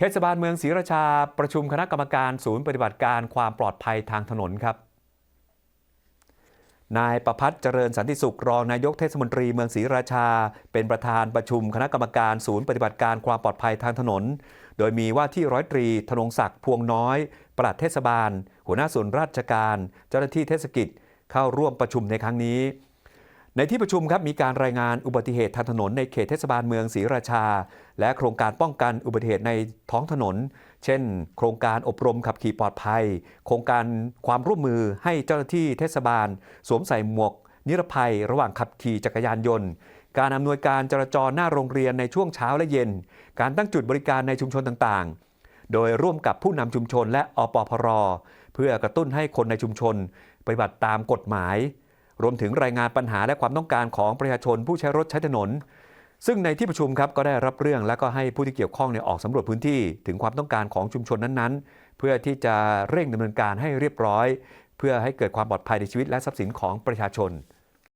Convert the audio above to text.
เทศบาลเมืองศรีราชาประชุมคณะกรรมการศูนย์ปฏิบัติการความปลอดภัยทางถนนครับ นายประพัฒน์เจริญสันติสุขรองนายกเทศมนตรีเมืองศรีราชา เป็นประธานประชุมคณะกรรมการศูนย์ปฏิบัติการความปลอดภัยทางถนน โดยมีว่าที่ร้อยตรีธนงศักดิ์พวงน้อยปลัดเทศบาล หัวหน้าส่วนราชการ เจ้าหน้าที่เทศกิจเข้าร่วมประชุมในครั้งนี้ ในที่ประชุมครับมีการรายงานอุบัติเหตุทางถนนในเขตเทศบาลเมืองศรีราชา และโครงการป้องกันอุบัติเหตุในท้องถนน เช่น โครงการอบรมขับขี่ปลอดภัย โครงการความร่วมมือให้เจ้าหน้าที่เทศบาล สวมใส่หมวก นิรภัย ระหว่างขับขี่จักรยานยนต์ การอำนวยการจราจรหน้าโรงเรียนในช่วงเช้าและเย็น การตั้งจุดบริการในชุมชนต่างๆ โดยร่วมกับผู้นำชุมชนและอปพร เพื่อกระตุ้นให้คนในชุมชน ปฏิบัติตามกฎหมาย รวมถึงรายงานปัญหาและความต้องการของประชาชนผู้ใช้รถใช้ถนน ซึ่งในที่ประชุมครับก็ได้รับเรื่องและก็ให้ผู้ที่เกี่ยวข้องเนี่ยออกสำรวจพื้นที่ถึงความต้องการของชุมชนนั้นๆ เพื่อที่จะเร่งดำเนินการให้เรียบร้อย เพื่อให้เกิดความปลอดภัยในชีวิตและทรัพย์สินของประชาชน